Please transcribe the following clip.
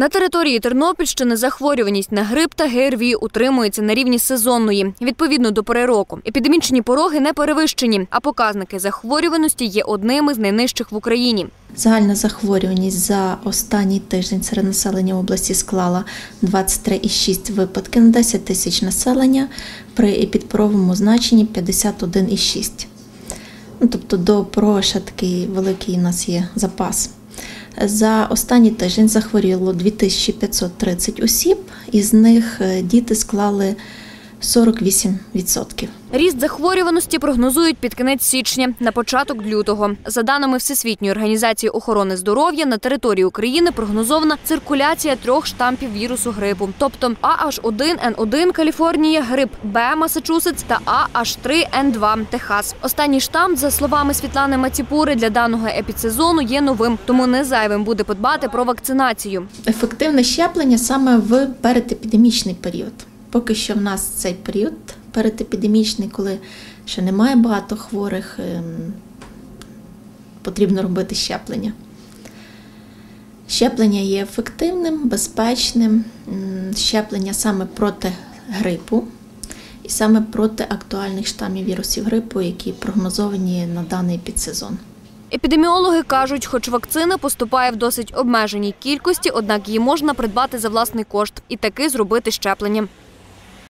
На території Тернопільщини захворюваність на грип та ГРВІ утримується на рівні сезонної, відповідно до пори року. Епідемічні пороги не перевищені, а показники захворюваності є одними з найнижчих в Україні. Загальна захворюваність за останній тиждень серед населення області склала 23,6 випадки на 10 тисяч населення при підпоровому значенні 51,6. Ну, тобто до ПРО ще такий великий у нас є запас. За останній тиждень захворіло 2530 осіб, із них е, діти склали 48%. Ріст захворюваності прогнозують під кінець січня на початок лютого. За даними Всесвітньої організації охорони здоров'я, на території України прогнозована циркуляція трьох штампів вірусу грипу, тобто AH1N1 Каліфорнія, грип Б Масачусетс та AH3N2 Техас. Останній штамп, за словами Світлани Маціпури, для даного епідсезону є новим, тому не зайвим буде подбати про вакцинацію. Ефективне щеплення саме в передепідемічний період. Поки що в нас цей період передепідемічний, коли ще немає багато хворих, ем, потрібно робити щеплення. Щеплення є ефективним, безпечним. Щеплення саме проти грипу і саме проти актуальних штамів вірусів грипу, які прогнозовані на даний підсезон. Епідеміологи кажуть, хоч вакцина поступає в досить обмеженій кількості, однак її можна придбати за власний кошт і таки зробити щеплення.